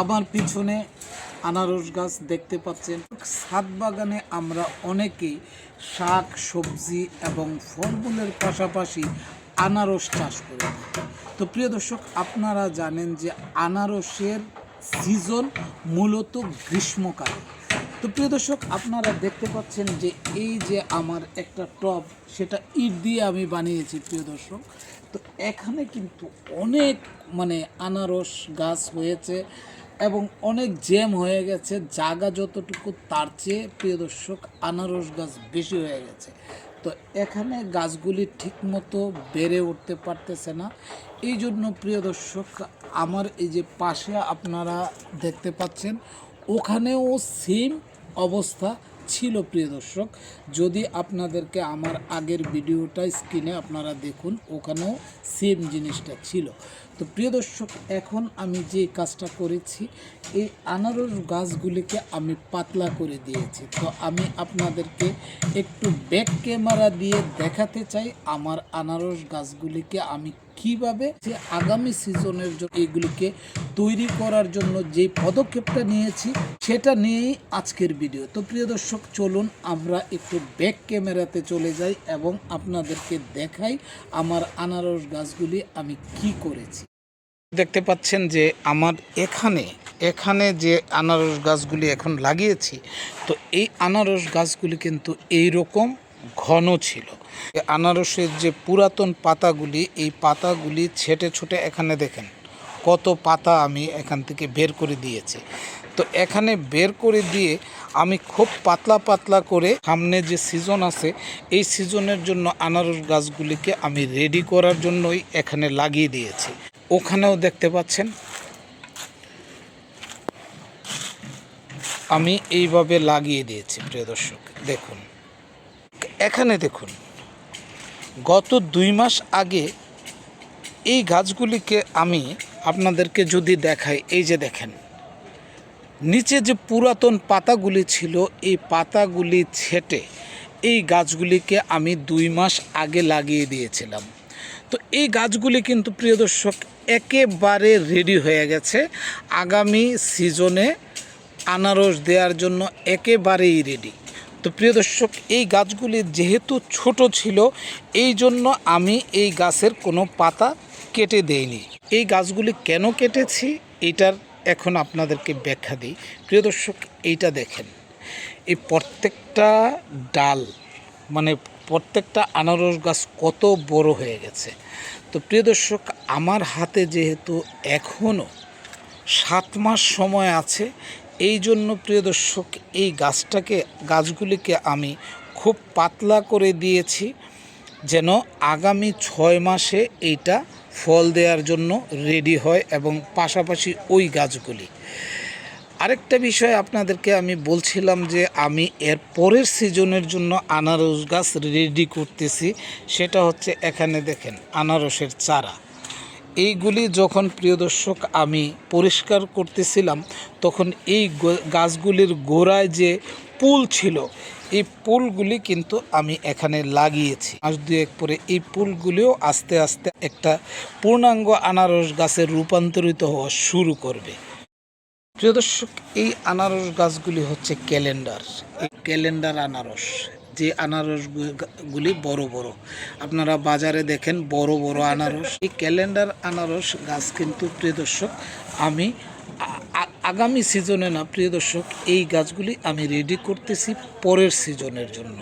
আমার পিছনে আনারস গাছ দেখতে পাচ্ছেন। ছাদ বাগানে আমরা অনেকেই শাক, সবজি এবং ফলমূলের পাশাপাশি আনারস চাষ করে থাকি। তো প্রিয় দর্শক, আপনারা জানেন যে আনারসের সিজন মূলত গ্রীষ্মকালে। তো প্রিয় দর্শক, আপনারা দেখতে পাচ্ছেন যে এই যে আমার একটা টব, সেটা ইট দিয়ে আমি বানিয়েছি, প্রিয় দর্শক। তো এখানে কিন্তু অনেক মানে আনারস গাছ হয়েছে। এবং অনেক জ্যাম হয়ে গেছে। জায়গা যতটুকু, তার চেয়ে প্রিয় দর্শক, আনারস গাছ বেশি হয়ে গেছে। তো এখানে গাছগুলি ঠিকমতো বেড়ে উঠতে পারতেছে না। এই জন্য প্রিয় দর্শক, আমার এই যে পাশে আপনারা দেখতে পাচ্ছেন, ওখানেও সেম অবস্থা। ছিল, প্রিয় দর্শক, যদি আপনাদেরকে আমার আগের ভিডিওটা স্ক্রিনে আপনারা দেখুন, ওখানেও সেম জিনিসটা ছিল। তো প্রিয় দর্শক, এখন আমি যে কাজটা করেছি, এই আনারস গাছগুলিকে আমি পাতলা করে দিয়েছি। তো আমি আপনাদেরকে একটু ব্যাক ক্যামেরা দিয়ে দেখাতে চাই, আমার আনারস গাছগুলিকে আমি কীভাবে যে আগামী সিজনের জন্য এগুলিকে তৈরি করার জন্য যে পদক্ষেপটা নিয়েছি সেটা নিয়েই আজকের ভিডিও। তো প্রিয় দর্শক, চলুন আমরা একটু ব্যাক ক্যামেরাতে চলে যাই এবং আপনাদেরকে দেখাই আমার আনারস গাছগুলি আমি কি করেছি। দেখতে পাচ্ছেন যে আমার এখানে এখানে যে আনারস গাছগুলি এখন লাগিয়েছি, তো এই আনারস গাছগুলি কিন্তু এই রকম ঘন ছিল। আনারসের যে পুরাতন পাতাগুলি, এই পাতাগুলি ছেটে ছুটে এখানে দেখেন, কত পাতা আমি এখান থেকে বের করে দিয়েছি। তো এখানে বের করে দিয়ে আমি খুব পাতলা পাতলা করে সামনে যে সিজন আছে, এই সিজনের জন্য আনারস গাছগুলিকে আমি রেডি করার জন্যই এখানে লাগিয়ে দিয়েছি। ওখানেও দেখতে পাচ্ছেন, আমি এইভাবে লাগিয়ে দিয়েছি, প্রিয় দর্শক, দেখুন। এখানে দেখুন, গত দুই মাস আগে এই গাছগুলিকে আমি আপনাদেরকে যদি দেখাই, এই যে দেখেন, নিচে যে পুরাতন পাতাগুলি ছিল, এই পাতাগুলি ছেটে এই গাছগুলিকে আমি দুই মাস আগে লাগিয়ে দিয়েছিলাম। তো এই গাছগুলি কিন্তু প্রিয় দর্শক একেবারে রেডি হয়ে গেছে। আগামী সিজনে আনারস দেওয়ার জন্য একেবারেই রেডি তো প্রিয় দর্শক, এই গাছগুলি যেহেতু ছোট ছিল, এই জন্য আমি এই গাছের কোনো পাতা কেটে দেইনি। এই গাছগুলি কেন কেটেছি এইটার এখন আপনাদেরকে ব্যাখ্যা দিই। প্রিয় দর্শক, এইটা দেখেন, এই প্রত্যেকটা ডাল মানে প্রত্যেকটা আনারস গাছ কত বড় হয়ে গেছে। তো প্রিয় দর্শক, আমার হাতে যেহেতু এখনও সাত মাস সময় আছে এই জন্য, প্রিয় দর্শক, এই গাছটাকে, গাছগুলিকে আমি খুব পাতলা করে দিয়েছি যেন আগামী ছয় মাসে এইটা ফল দেওয়ার জন্য রেডি হয় এবং পাশাপাশি ওই গাছগুলি। আরেকটা বিষয় আপনাদেরকে আমি বলছিলাম যে, আমি এর পরের সিজনের জন্য আনারস গাছ রেডি করতেছি, সেটা হচ্ছে এখানে দেখেন, আনারসের চারা। এইগুলি যখন প্রিয় দর্শক আমি পরিষ্কার করতেছিলাম, তখন এই গাছগুলির গোড়ায় যে পুল ছিল, এই পুলগুলি কিন্তু আমি এখানে লাগিয়েছি। আজ দু এক পরে এই পুলগুলিও আস্তে আস্তে একটা পূর্ণাঙ্গ আনারস গাছে রূপান্তরিত হওয়া শুরু করবে। প্রিয় দর্শক, এই আনারস গাছগুলি হচ্ছে ক্যালেন্ডার। এই ক্যালেন্ডার আনারস। যে আনারসগুলি বড় বড়। আপনারা বাজারে দেখেন বড় বড় আনারস। এই ক্যালেন্ডার আনারস গাছ কিন্তু প্রিয় দর্শক, আমি আগামী সিজনে না, প্রিয় দর্শক, এই গাছগুলি আমি রেডি করতেছি পরের সিজনের জন্য।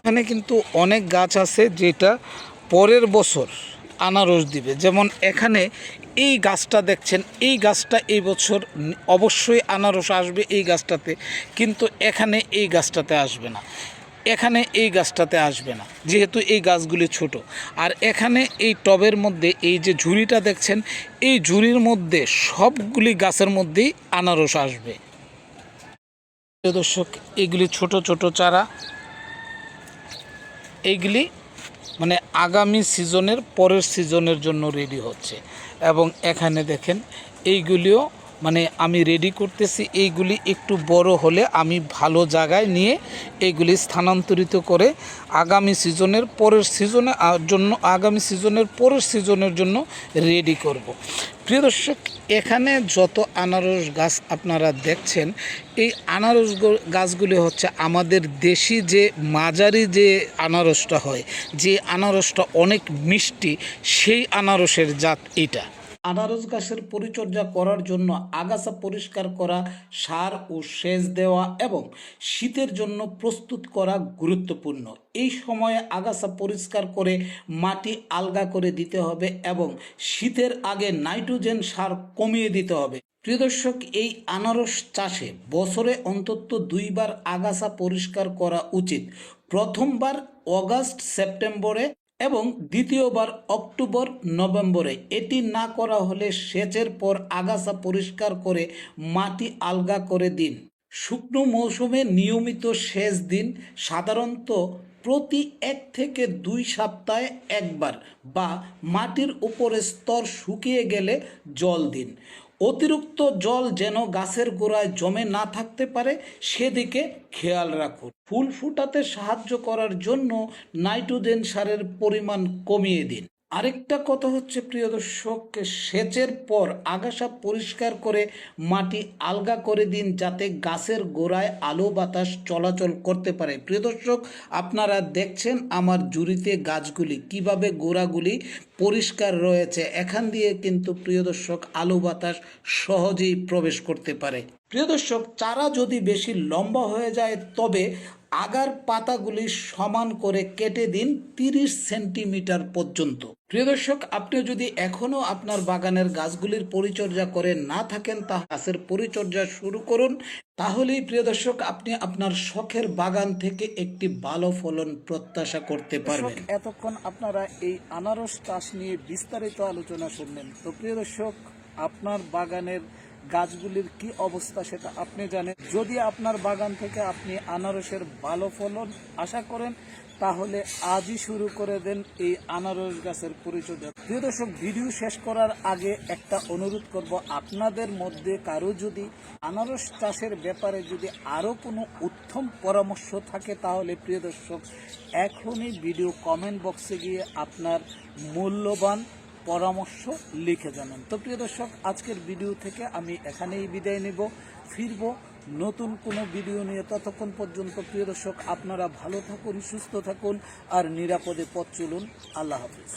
এখানে কিন্তু অনেক গাছ আছে যেটা পরের বছর আনারস দিবে। যেমন এখানে এই গাছটা দেখছেন, এই গাছটা এই বছর অবশ্যই আনারস আসবে এই গাছটাতে, কিন্তু এখানে এই গাছটাতে আসবে না। এখানে এই গাছটাতে আসবে না, যেহেতু এই গাছগুলি ছোট। আর এখানে এই টবের মধ্যে এই যে ঝুড়িটা দেখছেন, এই ঝুড়ির মধ্যে সবগুলি গাছের মধ্যেই আনারস আসবে। দর্শক, এগুলি ছোট ছোট চারা। এইগুলি মানে আগামী সিজনের পরের সিজনের জন্য রেডি হচ্ছে। এবং এখানে দেখেন, এইগুলিও মানে আমি রেডি করতেছি এইগুলি একটু বড় হলে আমি ভালো জায়গায় নিয়ে এইগুলি স্থানান্তরিত করে আগামী সিজনের পরের সিজনে জন্য, আগামী সিজনের পরের সিজনের জন্য রেডি করব। প্রিয় দর্শক, এখানে যত আনারস গাছ আপনারা দেখছেন, এই আনারস গাছগুলি হচ্ছে আমাদের দেশি যে মাঝারি যে আনারসটা হয়, যে আনারসটা অনেক মিষ্টি, সেই আনারসের জাত এটা আনারস গাছের পরিচর্যা করার জন্য আগাছা পরিষ্কার করা, সার ও সেচ দেওয়া এবং শীতের জন্য প্রস্তুত করা গুরুত্বপূর্ণ। এই সময়ে আগাছা পরিষ্কার করে মাটি আলগা করে দিতে হবে এবং শীতের আগে নাইট্রোজেন সার কমিয়ে দিতে হবে। প্রিয় দর্শক, এই আনারস চাষে বছরে অন্তত দুইবার আগাছা পরিষ্কার করা উচিত। প্রথমবার অগাস্ট সেপ্টেম্বরে এবং দ্বিতীয়বার অক্টোবর, নভেম্বরে। এটি না করা হলে সেচের পর আগাছা পরিষ্কার করে মাটি আলগা করে দিন। শুকনো মৌসুমে নিয়মিত সেচ দিন, সাধারণত প্রতি এক থেকে দুই সপ্তাহে একবার বা মাটির উপরে স্তর শুকিয়ে গেলে জল দিন। অতিরিক্ত জল যেন গাছের গোড়ায় জমে না থাকতে পারে, সেদিকে খেয়াল রাখুন। ফুল ফুটাতে সাহায্য করার জন্য নাইট্রোজেন সারের পরিমাণ কমিয়ে দিন। আরেকটা কথা হচ্ছে, প্রিয় দর্শক, সেচের পর আগাছা পরিষ্কার করে মাটি আলগা করে দিন যাতে গাছের গোড়ায় আলো বাতাস চলাচল করতে পারে। প্রিয় দর্শক, আপনারা দেখছেন আমার জুড়িতে গাছগুলি, কীভাবে গোড়াগুলি পরিষ্কার রয়েছে। এখান দিয়ে কিন্তু, প্রিয় দর্শক, আলো বাতাস সহজেই প্রবেশ করতে পারে। প্রিয় দর্শক, চারা যদি বেশি লম্বা হয়ে যায়, তবে আগার পাতাগুলি সমান করে কেটে দিন তিরিশ সেন্টিমিটার পর্যন্ত। প্রিয় দর্শক আপনি যদি এখনও আপনার বাগানের গাছগুলির পরিচর্যা করে না থাকেন তা গাছের পরিচর্যা শুরু করুন। তাহলেই প্রিয় দর্শক আপনি আপনার শখের বাগান থেকে একটি ভালো ফলন প্রত্যাশা করতে পারবেন। এতক্ষণ আপনারা এই আনারস চাষ নিয়ে বিস্তারিত আলোচনা শুনলেন। তো প্রিয় দর্শক আপনার বাগানের গাছগুলির কি অবস্থা সেটা আপনি জানেন। যদি আপনার বাগান থেকে আপনি আনারসের ভালো ফলন আশা করেন, তাহলে আজই শুরু করে দেন এই আনারস গাছের পরিচর্যা। প্রিয় দর্শক, ভিডিও শেষ করার আগে একটা অনুরোধ করব, আপনাদের মধ্যে কারও যদি আনারস চাষের ব্যাপারে যদি আরও কোনো উত্তম পরামর্শ থাকে, তাহলে প্রিয় দর্শক, এখনই ভিডিও কমেন্ট বক্সে গিয়ে আপনার মূল্যবান পরামর্শ লিখে জানান। তো প্রিয় দর্শক, আজকের ভিডিও থেকে আমি এখানেই বিদায় নেব। ফিরব নতুন কোনো ভিডিও নিয়ে ততক্ষণ পর্যন্ত। প্রিয় দর্শক, আপনারা ভালো থাকুন, সুস্থ থাকুন আর নিরাপদে পথ চলুন। আল্লাহ হাফিজ।